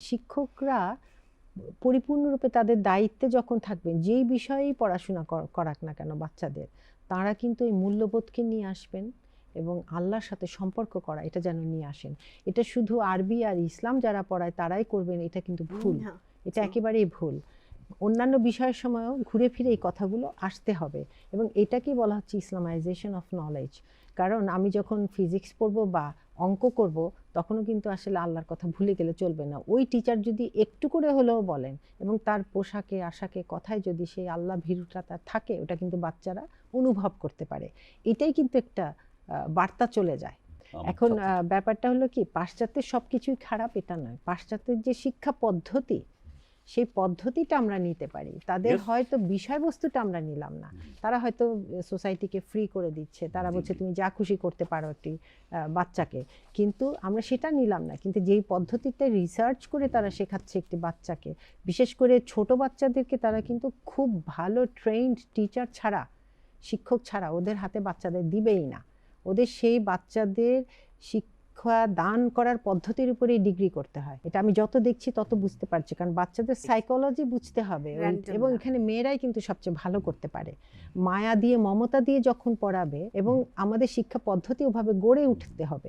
শিক্ষকরা পরিপূর্ণরূপে তাদের দায়িত্বে যখন থাকবেন যেই বিষয়েই পড়াশোনা কর- করাক না কেন বাচ্চাদের তারা কিন্তু এই মূল্যবোধকে নিয়ে আসবেন এবং আল্লাহর সাথে সম্পর্ক করা এটা যেন নিয়ে আসেন। এটা শুধু আরবি আর ইসলাম যারা পড়ায় তারাই করবেন এটা কিন্তু ভুল। এটা একেবারেই ভুল। অন্যান্য বিষয়ের সময়ও ঘুরে ফিরে এই কথাগুলো আসতে হবে এবং এটাকেই বলা হচ্ছে ইসলামাইজেশন অফ নলেজ কারণ আমি যখন ফিজিক্স পড়ব বা অঙ্ক করব তখনও কিন্তু আসলে আল্লাহর কথা ভুলে গেলে চলবে না। ওই টিচার যদি একটু করে হলেও বলেন এবং তার পোশাকে আশাকে কথায় যদি সেই আল্লাহ ভীরুটা তার থাকে ওটা কিন্তু বাচ্চারা অনুভব করতে পারে। এটাই কিন্তু একটা বার্তা চলে যায়। এখন ব্যাপারটা হলো কি পাশ্চাত্যের সব কিছুই খারাপ এটা নয়। পাশ্চাত্যের যে শিক্ষা পদ্ধতি সেই পদ্ধতিটা আমরা নিতে পারি। তাদের হয়তো বিষয়বস্তুটা আমরা নিলাম না। তারা হয়তো সোসাইটিকে ফ্রি করে দিচ্ছে। তারা বলছে তুমি যা খুশি করতে পারো একটি বাচ্চাকে। কিন্তু আমরা সেটা নিলাম না। কিন্তু যেই পদ্ধতিতে রিসার্চ করে তারা শেখাচ্ছে একটি বাচ্চাকে বিশেষ করে ছোট বাচ্চাদেরকে তারা কিন্তু খুব ভালো ট্রেন্ড টিচার ছাড়া শিক্ষক ছাড়া ওদের হাতে বাচ্চাদের দিবেই না। ওদের সেই বাচ্চাদের শিক্ষা দান করার পদ্ধতির উপরে ডিগ্রি করতে হয়। এটা আমি যত দেখছি তত বুঝতে পারছি কারণ বাচ্চাদের সাইকোলজি বুঝতে হবে এবং এখানে মেয়েরাই কিন্তু সবচেয়ে ভালো করতে পারে। মায়া দিয়ে মমতা দিয়ে যখন পড়াবে এবং আমাদের শিক্ষা পদ্ধতি ওভাবে গড়ে উঠতে হবে।